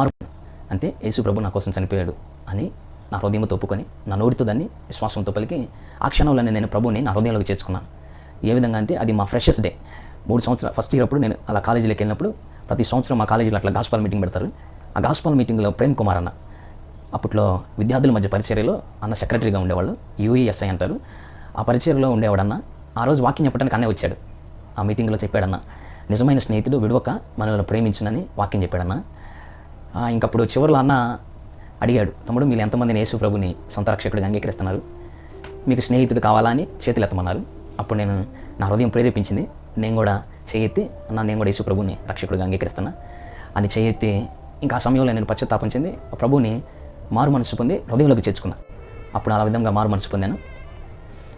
మార్పు. అంటే యేసు ప్రభు నా కోసం చనిపోయాడు అని నా హృదయంతో ఒప్పుకొని నా నోటితో దాన్ని విశ్వాసంతో పలికి ఆ క్షణంలోనే నేను ప్రభుని నా హృదయంలోకి చేర్చుకున్నాను. ఏ విధంగా అంటే అది మా ఫ్రెషెస్ డే. మూడు సంవత్సరాలు ఫస్ట్ ఇయర్ అప్పుడు నేను అలా కాలేజీలోకి వెళ్ళినప్పుడు ప్రతి సంవత్సరం మా కాలేజీలో అట్లా గాస్పాల్ మీటింగ్ పెడతారు. ఆ గాస్పాల్ మీటింగ్లో ప్రేమ్ కుమార్ అన్న అప్పట్లో విద్యార్థుల మధ్య పరిచర్యలో అన్న సెక్రటరీగా ఉండేవాళ్ళు యూఈఎస్ఐ అంటారు. ఆ పరిచర్యలో ఉండేవాడన్న ఆ రోజు వాకింగ్ చెప్పడానికి అన్నే వచ్చాడు. ఆ మీటింగ్లో చెప్పాడన్న నిజమైన స్నేహితుడు విడవక మనల్ని ప్రేమించునని వాక్యం చెప్పాడన్న ఇంకప్పుడు చివరిలో అన్న అడిగాడు తమ్ముడు మీరు ఎంతమందిని యేసు ప్రభుని సొంత రక్షకుడిగా అంగీకరిస్తున్నారు? మీకు స్నేహితుడు కావాలా అని చేతులు ఎత్తమన్నారు అప్పుడు నేను నా హృదయం ప్రేరేపించింది నేను కూడా చేయెత్తి అన్న నేను కూడా యేసు ప్రభుని రక్షకుడిగా అంగీకరిస్తున్నా. అని చేయెత్తి ఇంకా ఆ సమయంలో నేను పశ్చాత్తాపం చెంది ఆ ప్రభుని మారు మనసు పొంది హృదయంలోకి చేర్చుకున్నా. అప్పుడు ఆ విధంగా మారు మనసు పొందాను.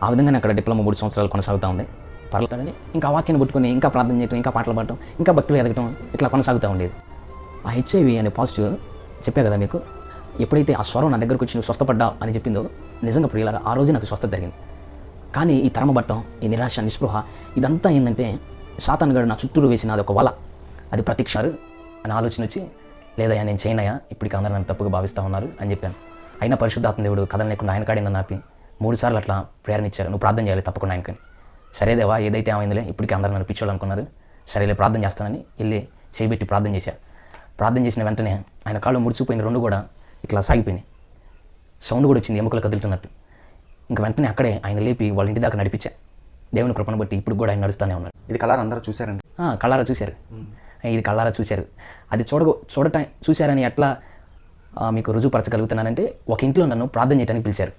ఆ విధంగా అక్కడ డిప్లొమా మూడు సంవత్సరాలు కొనసాగుతూ ఉంది. పర్లేదని ఇంకా వాక్యాన్ని పుట్టుకొని ఇంకా ప్రార్థన చేయడం ఇంకా పాటలు పాడటం ఇంకా భక్తులు ఎదగటం ఇట్లా కొనసాగుతూ ఉండేది. ఆ హెచ్ఐవి అనే పాజిటివ్ చెప్పా కదా మీకు? ఎప్పుడైతే ఆ స్వరం నా దగ్గరకు వచ్చి నువ్వు స్వస్థపడ్డా అని చెప్పిందో నిజంగా ప్రియులారా ఆ రోజు నాకు స్వస్థత జరిగింది. కానీ ఈ తరమబట్టం ఈ నిరాశ నిస్పృహ ఇదంతా ఏంటంటే సాతాన్గాడు నా చుట్టూరు వేసిన అది ఒక వల. అది ప్రతీక్షారు అని ఆలోచన వచ్చి లేదయ్యా నేను చేయనయ్యా ఇప్పటికి అందరూ నన్ను తప్పుగా భావిస్తూ ఉన్నారు అని చెప్పాను. అయినా పరిశుద్ధాత్మ దేవుడు కథ లేకుండా ఆయన కాడిన నాపి మూడు సార్లు అట్లా ప్రేరణ ఇచ్చారు నువ్వు ప్రార్థన చేయాలి తప్పకుండా ఆయనకని. సరేదేవా ఏదైతే ఏమైందిలే ఇప్పటికీ అందరూ నన్ను పిచ్చోళ్ళు అనుకున్నారు. సరేలే ప్రార్థన చేస్తానని వెళ్ళి చేయబెట్టి ప్రార్థన చేశారు. ప్రార్థన చేసిన వెంటనే ఆయన కాళ్ళు ముడిచిపోయిన రెండు కూడా ఇట్లా సాగిపోయినాయి. సౌండ్ కూడా వచ్చింది ఎముకలు కదులుతున్నట్టు. ఇంకా వెంటనే అక్కడే ఆయన లేపి వాళ్ళ ఇంటి దాకా నడిపించా. దేవుని కృపను బట్టి ఇప్పుడు కూడా ఆయన నడుస్తూనే ఉన్నాడు. ఇది కలర్ అందరూ చూసారండి ఆ, కళ్ళారా చూశారు. ఇది కళ్ళారా చూశారు. అది చూడ చూడటం చూశారని ఎట్లా మీకు రుజువుపరచగలుగుతున్నానంటే ఒక ఇంట్లో నన్ను ప్రార్థన చేయడానికి పిలిచారు.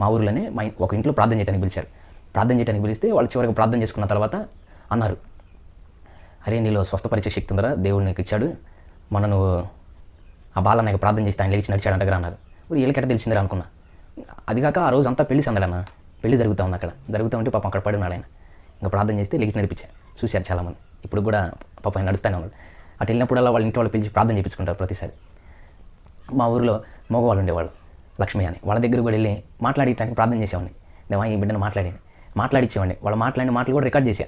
మా ఊర్లోనే మా ఒక ఇంట్లో ప్రార్థన చేయడానికి పిలిచారు. ప్రార్థన చేయడానికి పిలిస్తే వాళ్ళు చివరికి ప్రార్థన చేసుకున్న తర్వాత అన్నారు. అరే నీలో స్వస్థపరిచే శక్తి ఉందరా దేవుడు నీకు ఇచ్చాడు. మొన్న నువ్వు ఆ బాల నాకు ప్రార్థన చేస్తే ఆయన లేచి నడిచాడు అంటగా అన్నారు. ఇప్పుడు వీళ్ళకెట్ట తెలిసిందిరా అనుకున్నా. అది కాక ఆ రోజు అంతా పెళ్ళి సందడన్న పెళ్ళి జరుగుతూ ఉంది అక్కడ. జరుగుతూ ఉంటే పాపం అక్కడ పడి ఉన్నాడు ఆయన. ఇంకా ప్రార్థన చేస్తే లేచి నడిపించా. చూశారు చాలామంది ఇప్పుడు కూడా పాపం ఆయన నడుస్తూనే ఉన్నాడు. అటు వెళ్ళినప్పుడల్లా వాళ్ళ ఇంట్లో వాళ్ళు పిలిచి ప్రార్థన చేయించుకుంటారు ప్రతిసారి. మా ఊరిలో మగవాళ్ళు ఉండేవాళ్ళు లక్ష్మి అని. వాళ్ళ దగ్గర కూడా వెళ్ళి మాట్లాడటానికి ప్రార్థన చేసేవాడిని. దేవా ఈ బిడ్డను మాట్లాడాను మాట్లాడిచ్చేవాడిని. వాళ్ళు మాట్లాడిన మాటలు కూడా రికార్డ్ చేశా.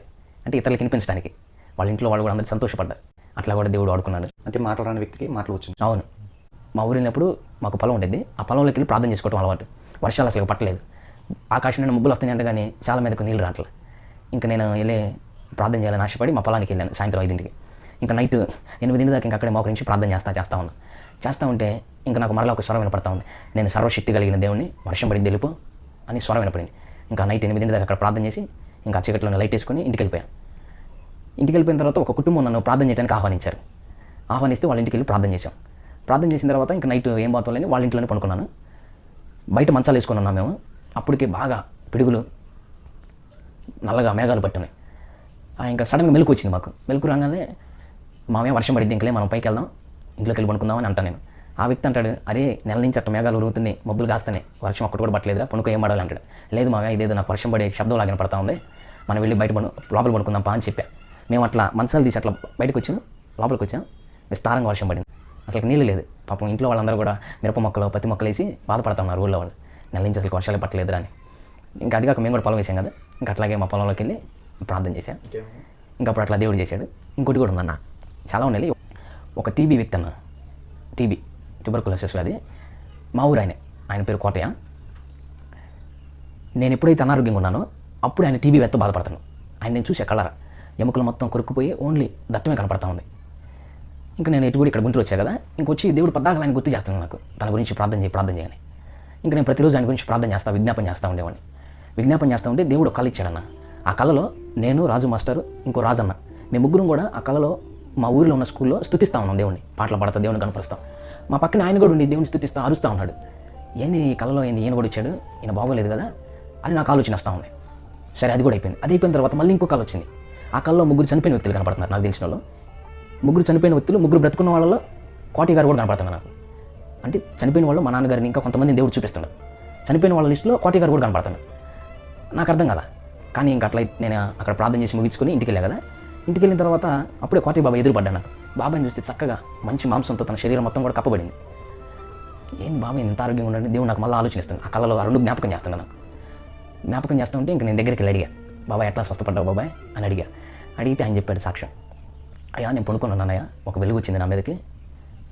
అంటే ఇతరులకు వినిపించడానికి వాళ్ళ ఇంట్లో వాళ్ళు కూడా అందరూ సంతోషపడ్డారు. అట్లా కూడా దేవుడు ఆడుకున్నాడు అంటే మాట్లాడని వ్యక్తికి మాటలు వచ్చింది అవును. మా ఊరు వెళ్ళినప్పుడు మాకు పొలం ఉండేది. ఆ పొలంలోకి వెళ్ళి ప్రార్థన చేసుకోవడం అలవాటు. వర్షాలు అసలు పట్టలేదు. ఆకాశం నుండి ముగ్గులు వస్తున్నాయంటే కానీ చాలా మీదకు నీళ్ళు రావట్లేదు ఇంకా నేను వెళ్ళి ప్రార్థన చేయాలని ఆశపడి మా పొలానికి వెళ్ళాను సాయంత్రం ఐదింటికి. ఇంకా నైట్ ఎనిమిదింటి దాకా ఇంకా అక్కడే మోకరించి ప్రార్థన చేస్తా చేస్తా ఉన్నా. చేస్తా ఉంటే ఇంకా నాకు మరలా ఒక స్వరం వినపడతా ఉంది. నేను సర్వశక్తి కలిగిన దేవుణ్ణి వర్షం పడి తెలుపు అని స్వరం వినపడింది. ఇంకా నైట్ ఎనిమిదింటి దాకా అక్కడ ప్రార్థన చేసి ఇంకా చీకట్లో లైట్ వేసుకొని ఇంటికి వెళ్ళిపోయాను ఇంటికి వెళ్ళిపోయిన తర్వాత ఒక కుటుంబం నన్ను ప్రార్థన చేయడానికి ఆహ్వానించారు. ఆహ్వానిస్తే వాళ్ళ ఇంటికి వెళ్ళి ప్రార్థన చేశాం. ప్రార్థన చేసిన తర్వాత ఇంకా నైట్ ఏం బాతోలేని వాళ్ళ ఇంట్లోనే పడుకున్నాను. బయట మంచాలు వేసుకున్నాం ఉన్నాం మేము. అప్పటికే బాగా పిడుగులు నల్లగా మేఘాలు పట్టున్నాయి ఆ, ఇంకా సడన్గా మెలకు వచ్చింది మాకు. మెలకు రాగానే మామే వర్షం పడింది ఇంకలే మనం పైకి వెళ్దాం ఇంట్లోకి వెళ్ళి పడుకుందామని అంటాను నేను. ఆ వ్యక్తి అంటాడు అరే నెల నుంచి అట్ట మేఘాలు ఉరుగుతున్నాయి మబ్బులు కాస్తున్నాయి వర్షం ఒక్కటి కూడా పట్టలేదురా పనుకో ఏం పడాలి అంటాడు. లేదు మామే ఇదేదో నాకు వర్షం పడే శబ్దం లాగిన పడతా ఉంది. మనం వెళ్ళి బయట పడు లోపల పడుకుందాం పా అని చెప్పా. మేము అట్లా మంచాలు తీసి అట్లా బయటకు వచ్చాం లోపలికి వచ్చాం విస్తారంగా వర్షం పడింది. అసలు నీళ్ళు లేదు. పాపం ఇంట్లో వాళ్ళందరూ కూడా మిరప మొక్కలు పత్తి మొక్కలు వేసి బాధపడతా ఉన్నారు ఊళ్ళో వాళ్ళు. నెల నుంచి అసలు వర్షాలు పట్టలేదురా అని. ఇంకా అది కాక మేము కూడా పొలం వేసాం కదా. ఇంకా అట్లాగే మా పొలంలోకి వెళ్ళి ప్రార్థన చేశాం. ఇంకా అప్పుడు అట్లా దేవుడు చేశాడు. ఇంకోటి కూడా ఉందన్న. చాలా ఉన్నాయి. ఒక టీబీ వ్యక్తి అన్న. టీబీ ట్యూబర్కులోసిస్ వ్యాధి మా ఊరు ఆయన. ఆయన పేరు కోటయ్య. నేను ఎప్పుడైతే అనారోగ్యంగా ఉన్నానో అప్పుడు ఆయన టీబీ వ్యక్తి బాధపడతాను ఆయన నేను చూసే కలరా ఎముకలు మొత్తం కొరుక్కుపోయి ఓన్లీ దట్టమే కనపడతా ఉంది. ఇంకా నేను ఎటు కూడా ఇక్కడ గుంటూరు వచ్చా కదా ఇంకొచ్చి దేవుడు పద్దాకలు ఆయన గుర్తు చేస్తాను నాకు. తన గురించి ప్రార్థన చేయి ప్రార్థన చేయని. ఇంకా నేను ప్రతిరోజు ఆయన గురించి ప్రార్థన చేస్తా విజ్ఞాపన చేస్తూ ఉండేవాడిని. విజ్ఞాపన చేస్తూ ఉంటే దేవుడు కళ ఇచ్చాడన్న. ఆ కళలో నేను రాజు మాస్టర్ ఇంకో రాజన్న. మేము ముగ్గురం కూడా ఆ కళలో మా ఊరిలో ఉన్న స్కూల్లో స్థుతిస్తూ ఉన్నాం దేవుడిని పాటలు పాడతా దేవుని కనపరుస్తాం. మా పక్కన ఆయన కూడా ఉండి దేవుని స్థుతిస్తా అరుస్తూ ఉన్నాడు. ఏంది ఈ కళలో ఏంది ఈయన కూడా ఇచ్చాడు ఈయన బాగోలేదు కదా? అని నాకు ఆలోచన వస్తూ ఉంది. సరే అది కూడా అయిపోయింది. అది అయిపోయిన తర్వాత మళ్ళీ ఇంకో కళ వచ్చింది. ఆ కళ్ళలో ముగ్గురు చనిపోయిన వ్యక్తులు కనపడుతున్నారు నాకు తెలిసిన వాళ్ళు. ముగ్గురు చనిపోయిన వ్యక్తులు ముగ్గురు బ్రతుకున్న వాళ్ళలో కోటి గారు కూడా కనపడుతున్నారు నాకు. అంటే చనిపోయిన వాళ్ళు మా నాన్నగారిని ఇంకా కొంతమంది దేవుడు చూపిస్తున్నాడు. చనిపోయిన వాళ్ళ లిస్టులో కోటి గారు కూడా కనపడుతున్నాడు నాకు అర్థం కదా కానీ ఇంకా అట్లా నేను అక్కడ ప్రార్థన చేసి ముగించుకొని ఇంటికి వెళ్ళా కదా. ఇంటికి వెళ్ళిన తర్వాత అప్పుడే కోటి బాబా ఎదురుపడ్డా నాకు. బాబాని చూస్తే చక్కగా మంచి మాంసంతో తన శరీరం మొత్తం కూడా కప్పబడింది. ఏంది బాబా ఇంత ఆరోగ్యంగా ఉండండి దేవుడు నాకు మళ్ళీ ఆలోచనిస్తాను ఆ కళలో ఆ రెండు జ్ఞాపకం చేస్తాను నాకు. జ్ఞాపకం చేస్తూ ఉంటే ఇంక నేను దగ్గరికి వెళ్ళి అడిగా. బాబాయ్ ఎట్లా స్వస్థపడ్డావు బాబాయ్? అని అడిగా. అడిగితే ఆయన చెప్పాడు సాక్ష్యం. అయ్యా నేను పనుకున్నాను అన్నయ్య. ఒక వెలుగు వచ్చింది నా మీదకి.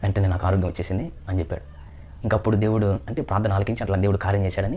వెంటనే నాకు ఆరోగ్యం వచ్చేసింది అని చెప్పాడు. ఇంకప్పుడు దేవుడు అంటే ప్రార్థన ఆలకించి అట్లా దేవుడు కార్యం చేశాడని